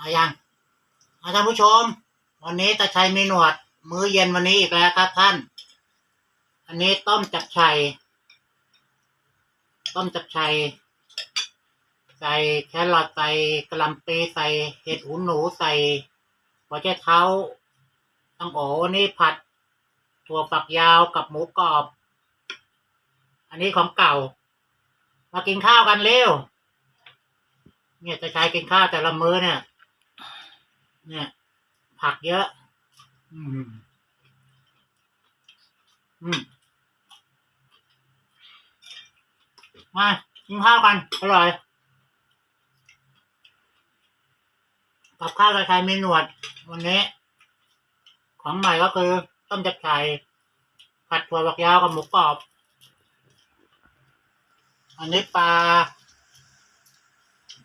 อายังอาท่านผู้ชม วันนี้ตาชัยมีหนวด มื้อเย็นวันนี้อีกแล้วครับท่าน อันนี้ต้มจับชัยต้มจับชัยใส่แครอทใส่กระหลำปีใส่เห็ดหูหนูใส่หัวใจเท้าตังโอนี่ผัด ถั่วฝักยาวกับหมูกรอบ อันนี้ของเก่า มากินข้าวกันเร็ว เนี่ยจะใช้กินข้าวแต่ละมื้อเนี่ย เนี่ย ผักเยอะ อืม อืมมากินข้าวกัน อร่อยกับข้าวกระชายมีหนวด วันนี้ ของใหม่ก็คือ ต้มจับไก่ผัดถั่วฝักยาวกับหมูกรอบ อันนี้ปลา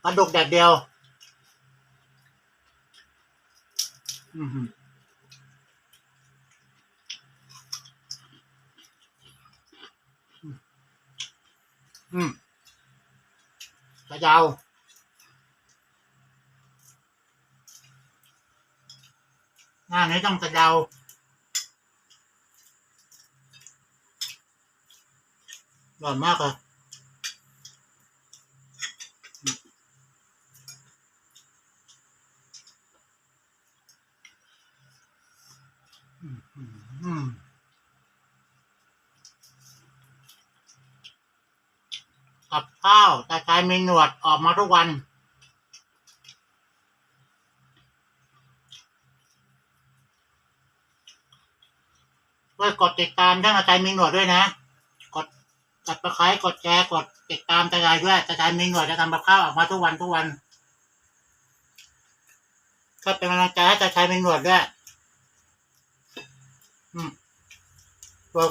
ปลาดุกแดดเดียว อืมกระเดาหน้านี้ต้องกระเดาอร่อยมากเลย กับข้าวแต่กายมีหนวดออกมาทุกวัน ด้วยกดติดตามท่านอาจารย์มีหนวดด้วยนะ กดกดประคายกดแชร์กดติดตามตากายด้วยตากายมีหนวดจะทำกับข้าวออกมาทุกวันทุกวันก็เป็นกำลังใจให้ตาชายมีหนวดด้วย อืมตัว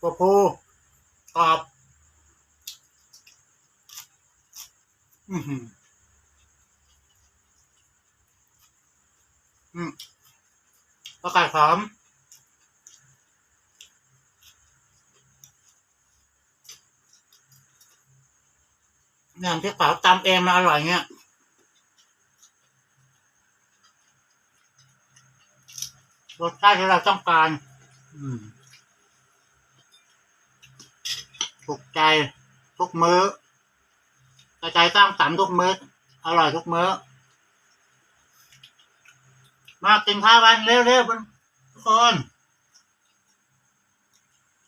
ตัวผู้กรอบ อือหืออืมประกาศหอมอย่างที่เขาตำเองมาอร่อยเงี้ย รสชาติที่เราต้องการ อืมถูกใจทุกมื้อกระจายสร้างสรรค์ทุกมื้อ อร่อยทุกมื้อ มากินข้าวกันเร็วๆทุกคน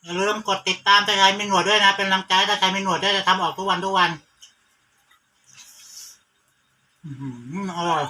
อย่าลืมกดติดตามตาชัยมีหนวดด้วยนะ เป็นกำลังใจให้ตาชัยมีหนวดด้วยจะทำออกทุกวันทุกวัน อือหืออร่อย